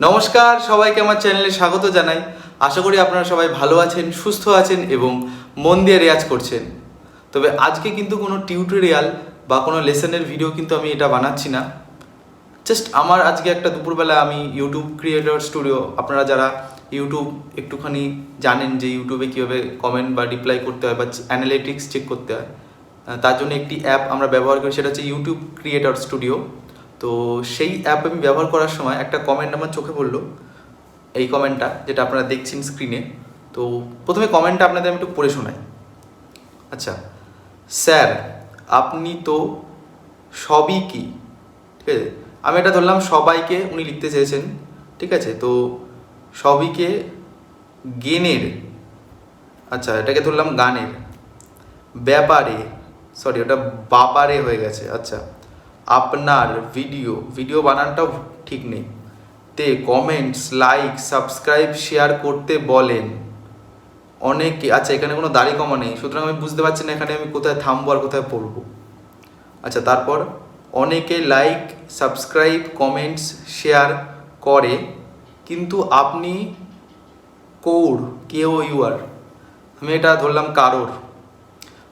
নমস্কার, সবাইকে আমার চ্যানেলে স্বাগত জানাই। আশা করি আপনারা সবাই ভালো আছেন, সুস্থ আছেন এবং মন দিয়ে রেয়াজ করছেন। তবে আজকে কিন্তু কোনো টিউটোরিয়াল বা কোনো লেসনের ভিডিও কিন্তু আমি এটা বানাচ্ছি না। জাস্ট আমার আজকে একটা দুপুরবেলা আমি ইউটিউব ক্রিয়েটর স্টুডিও, আপনারা যারা ইউটিউব একটুখানি জানেন যে ইউটিউবে কীভাবে কমেন্ট বা রিপ্লাই করতে হয় বা অ্যানালিটিক্স চেক করতে হয় তার জন্য একটি অ্যাপ আমরা ব্যবহার করি, সেটা হচ্ছে ইউটিউব ক্রিয়েটর স্টুডিও। তো সেই অ্যাপ আমি ব্যবহার করার সময় একটা কমেন্ট আমার চোখে পড়ল, এই কমেন্টটা যেটা আপনারা দেখছেন স্ক্রিনে তো প্রথমে কমেন্টটা আপনাদের আমি একটু পড়ে শোনাই। আচ্ছা স্যার, আপনি তো সবই কি? ঠিক আছে? আমি এটা ধরলাম সবাইকে উনি লিখতে চেয়েছেন, ঠিক আছে? তো সবইকে গেনের আচ্ছা এটাকে ধরলাম গানের। ব্যাপারে সরি ওটা বাপারে হয়ে গেছে আচ্ছা। আপনার ভিডিও ভিডিও বানানটাও ঠিক নেই। তে কমেন্টস লাইক সাবস্ক্রাইব শেয়ার করতে বলেন। অনেকে আচ্ছা এখানে কোনো দাড়ি কমা নেই। সুতরাং আমি বুঝতে পারছি না এখানে আমি কোথায় থামবো আর কোথায় পড়ব। আচ্ছা তারপর অনেকে লাইক সাবস্ক্রাইব কমেন্টস শেয়ার করে, কিন্তু আপনি কৌর কেও ইউ আর আমি এটা ধরলাম কারোর।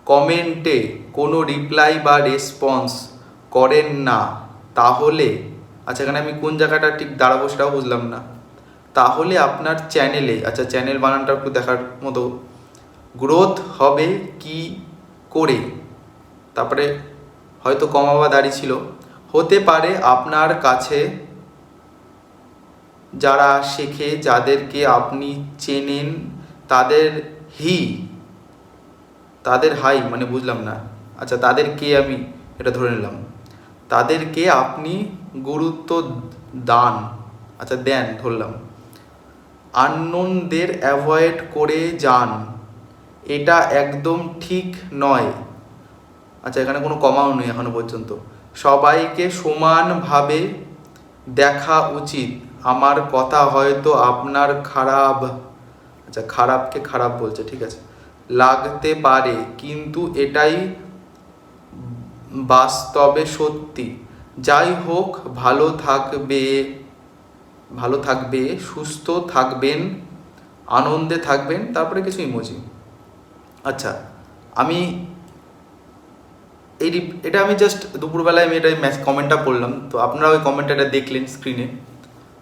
কমেন্টে কোনো রিপ্লাই বা রেসপন্স করেন না, তাহলে আচ্ছা এখানে আমি কোন জায়গাটা ঠিক দাঁড়াবো সেটাও বুঝলাম না। তাহলে আপনার চ্যানেলে আচ্ছা চ্যানেল বানানটা একটু দেখার মতো গ্রোথ হবে কি করে? তারপরে হয়তো কমাবা দাঁড়িয়ে ছিল। হতে পারে আপনার কাছে যারা শেখে, যাদেরকে আপনি চেনেন, তাদের হি, তাদের হাই মানে বুঝলাম না। আচ্ছা তাদেরকে আমি, এটা ধরে নিলাম। তাদেরকে আপনি গুরুত্ব দান আচ্ছা দেন, ধরলাম। আননোনদের অ্যাভয়েড করে যান। এটা একদম ঠিক নয়। আচ্ছা এখানে কোনো কমাও নেই এখনও পর্যন্ত। সবাইকে সমানভাবে দেখা উচিত। আমার কথা হয়তো আপনার খারাপ। আচ্ছা খারাপকে খারাপ বলছে, ঠিক আছে। লাগতে পারে, কিন্তু এটাই বাস্তবে সত্যি। যাই হোক, ভালো থাকবে ভালো থাকবে, সুস্থ থাকবেন, আনন্দে থাকবেন, তারপরে কিছু ইমোজি আচ্ছা আমি এই এটা আমি জাস্ট দুপুরবেলায় আমি এটা কমেন্টটা পড়লাম, তো আপনারা ওই কমেন্টটা দেখলেন স্ক্রিনে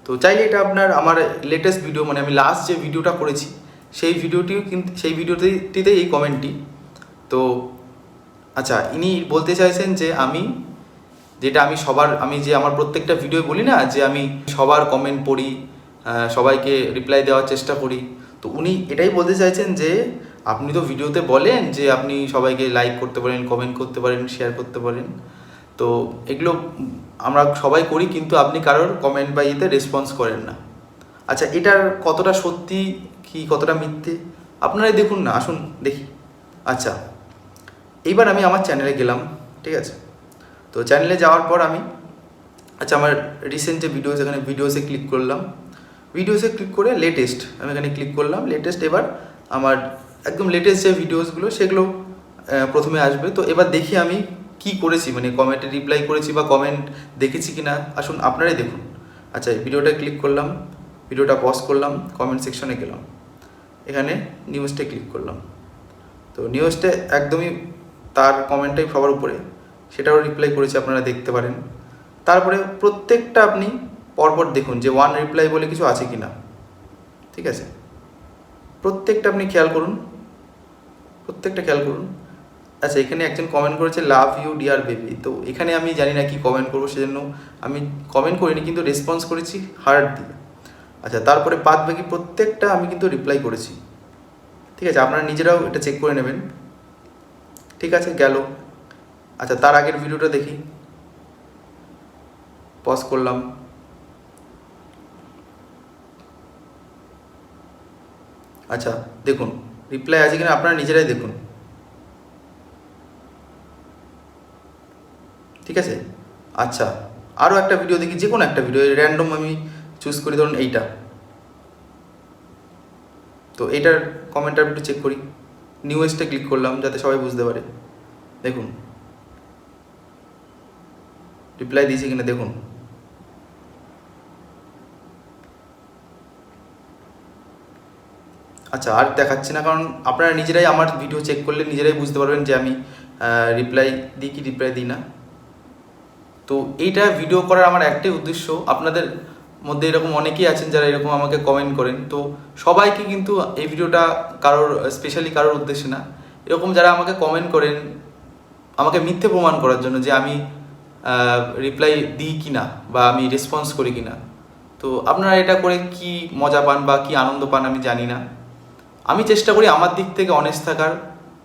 তো চাইলে এটা আপনার আমার লেটেস্ট ভিডিও মানে আমি লাস্ট যে ভিডিওটা করেছি, সেই ভিডিওটিও কিন্তু সেই ভিডিওটিতেই এই কমেন্টটি তো আচ্ছা ইনি বলতে চাইছেন যে আমি, যেটা আমি সবার, আমি যে আমার প্রত্যেকটা ভিডিও বলি না, যে আমি সবার কমেন্ট পড়ি সবাইকে রিপ্লাই দেওয়ার চেষ্টা করি। তো উনি এটাই বলতে চাইছেন যে, আপনি তো ভিডিওতে বলেন যে আপনি সবাইকে লাইক করতে পারেন কমেন্ট করতে পারেন শেয়ার করতে পারেন। তো এগুলো আমরা সবাই করি, কিন্তু আপনি কারোর কমেন্ট বা ইয়েতে রেসপন্স করেন না। আচ্ছা এটার কতটা সত্যি, কি কতটা মিথ্যে? আপনারাই দেখুন না, আসুন দেখি। আচ্ছা। এইবার আমি আমার চ্যানেলে গেলাম, ঠিক আছে? তো চ্যানেলে যাওয়ার পর আমি আচ্ছা আমার রিসেন্ট যে ভিডিওস এখানে ভিডিওসে ক্লিক করলাম। ভিডিওসে ক্লিক করে লেটেস্ট আমি এখানে ক্লিক করলাম। লেটেস্ট এবার আমার একদম লেটেস্ট যে ভিডিওসগুলো সেগুলো প্রথমে আসবে। তো এবার দেখি আমি কি করেছি মানে কমেন্টে রিপ্লাই করেছি বা কমেন্ট দেখেছি কি না আসুন, আপনারাই দেখুন। আচ্ছা ভিডিওটা ক্লিক করলাম। ভিডিওটা পজ করলাম। কমেন্ট সেকশনে গেলাম। এখানে নিউজটা ক্লিক করলাম। তো নিউজটা একদমই তার কমেন্টটাই সবার উপরে। সেটাও রিপ্লাই করেছে, আপনারা দেখতে পারেন। তারপরে প্রত্যেকটা আপনি পরপর দেখুন যে ওয়ান রিপ্লাই বলে কিছু আছে কি না ঠিক আছে? প্রত্যেকটা আপনি খেয়াল করুন। প্রত্যেকটা খেয়াল করুন। আচ্ছা এখানে একজন কমেন্ট করেছে লাভ ইউ ডিয়ার বেবি তো এখানে আমি জানি না কি কমেন্ট করব, সেজন্য আমি কমেন্ট করিনি, কিন্তু রেসপন্স করেছি হার্ট দিয়ে। আচ্ছা তারপরে বাদ বাকি প্রত্যেকটা আমি কিন্তু রিপ্লাই করেছি। ঠিক আছে? আপনারা নিজেরাও এটা চেক করে নেবেন। ঠিক আছে, গেল। আচ্ছা তার আগের ভিডিওটা দেখি। পজ করলাম। আচ্ছা দেখুন রিপ্লাই আছে কিনা আপনারা নিজেরাই দেখুন। ঠিক আছে? আচ্ছা আরও একটা ভিডিও দেখি, যে কোনো একটা ভিডিও র্যান্ডম আমি চুজ করি, ধরুন এইটা। তো এইটার কমেন্টটা একটু চেক করি। নিউয়েস্টে ক্লিক করলাম যাতে সবাই বুঝতে পারে। দেখুন। রিপ্লাই দিয়েছি কিনা দেখুন। আচ্ছা আর দেখাচ্ছি না, কারণ আপনারা নিজেরাই আমার ভিডিও চেক করলে নিজেরাই বুঝতে পারবেন যে আমি রিপ্লাই দিই কি রিপ্লাই দিই না। তো এইটা ভিডিও করার আমার একটাই উদ্দেশ্য। আপনাদের মধ্যে এরকম অনেকেই আছেন যারা এরকম আমাকে কমেন্ট করেন। তো সবাইকে কিন্তু এই ভিডিওটা কারোর স্পেশালি কারোর উদ্দেশ্যে না। এরকম যারা আমাকে কমেন্ট করেন, আমাকে মিথ্যে প্রমাণ করার জন্য যে আমি রিপ্লাই দিই কি না বা আমি রেসপন্স করি কি না তো আপনারা এটা করে কি মজা পান বা কি আনন্দ পান আমি জানি না। আমি চেষ্টা করি আমার দিক থেকে অনেস্ট থাকার।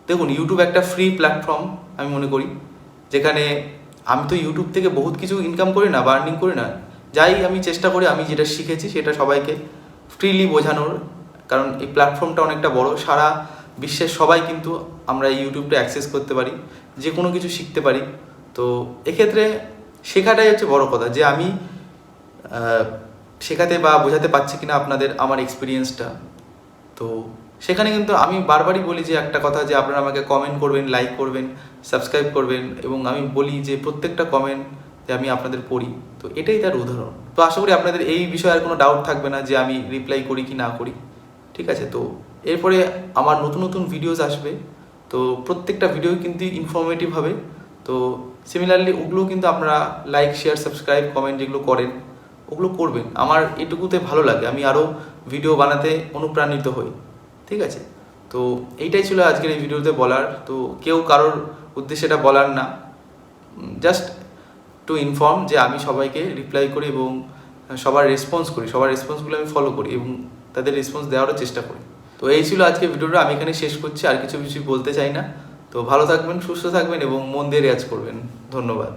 দেখুন ইউটিউব একটা ফ্রি প্ল্যাটফর্ম আমি মনে করি। যেখানে আমি তো ইউটিউব থেকে বহুত কিছু ইনকাম করি না বা আর্নিং করি না। যাই আমি চেষ্টা করি, আমি যেটা শিখেছি সেটা সবাইকে ফ্রিলি বোঝানোর। কারণ এই প্ল্যাটফর্মটা অনেকটা বড়। সারা বিশ্বের সবাই কিন্তু আমরা এই ইউটিউবটা অ্যাক্সেস করতে পারি যে কোনো কিছু শিখতে পারি। তো এক্ষেত্রে শেখাটাই হচ্ছে বড় কথা। যে আমি শেখাতে বা বোঝাতে পারছি কিনা আপনাদের আমার এক্সপিরিয়েন্সটা তো সেখানে কিন্তু আমি বারবারই বলি যে একটা কথা যে আপনারা আমাকে কমেন্ট করবেন লাইক করবেন সাবস্ক্রাইব করবেন এবং আমি বলি যে প্রত্যেকটা কমেন্ট যে আমি আপনাদের পড়ি। তো এটাই তার উদাহরণ। তো আশা করি আপনাদের এই বিষয়ে আর কোনো ডাউট থাকবে না যে আমি রিপ্লাই করি কি না করি। ঠিক আছে? তো এরপরে আমার নতুন নতুন ভিডিওস আসবে। তো প্রত্যেকটা ভিডিও কিন্তু ইনফরমেটিভ হবে। তো সিমিলারলি ওগুলো কিন্তু আপনারা লাইক শেয়ার সাবস্ক্রাইব কমেন্ট যেগুলো করেন, ওগুলো করবেন। আমার এটুকুতে ভালো লাগে। আমি আরও ভিডিও বানাতে অনুপ্রাণিত হই। ঠিক আছে? তো এইটাই ছিল আজকের এই ভিডিওতে বলার। তো কেউ কারোর উদ্দেশ্যে এটা বলার না। জাস্ট টু ইনফর্ম যে আমি সবাইকে রিপ্লাই করি এবং সবার রেসপন্স করি, সবার রেসপন্সগুলো আমি ফলো করি এবং তাদের রেসপন্স দেওয়ারও চেষ্টা করি। তো এই ছিল আজকে ভিডিওটা, আমি এখানে শেষ করছি, আর কিছু কিছু বলতে চাই না। তো ভালো থাকবেন, সুস্থ থাকবেন এবং মন দিয়ে রেয়াজ করবেন। ধন্যবাদ।